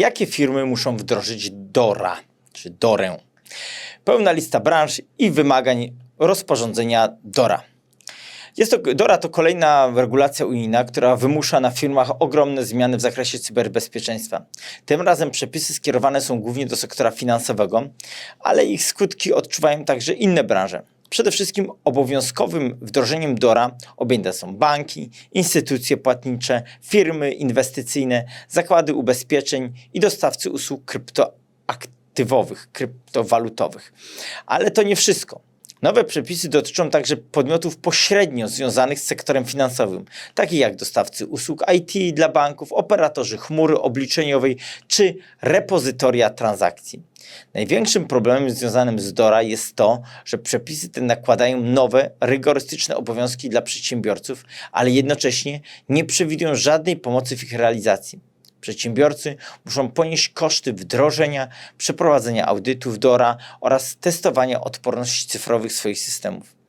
Jakie firmy muszą wdrożyć DORA, czy DORę? Pełna lista branż i wymagań rozporządzenia DORA. Jest to, DORA to kolejna regulacja unijna, która wymusza na firmach ogromne zmiany w zakresie cyberbezpieczeństwa. Tym razem przepisy skierowane są głównie do sektora finansowego, ale ich skutki odczuwają także inne branże. Przede wszystkim obowiązkowym wdrożeniem DORA objęte są banki, instytucje płatnicze, firmy inwestycyjne, zakłady ubezpieczeń i dostawcy usług kryptoaktywowych, kryptowalutowych. Ale to nie wszystko. Nowe przepisy dotyczą także podmiotów pośrednio związanych z sektorem finansowym, takich jak dostawcy usług IT dla banków, operatorzy chmury obliczeniowej czy repozytoria transakcji. Największym problemem związanym z DORA jest to, że przepisy te nakładają nowe, rygorystyczne obowiązki dla przedsiębiorców, ale jednocześnie nie przewidują żadnej pomocy w ich realizacji. Przedsiębiorcy muszą ponieść koszty wdrożenia, przeprowadzenia audytów DORA oraz testowania odporności cyfrowych swoich systemów.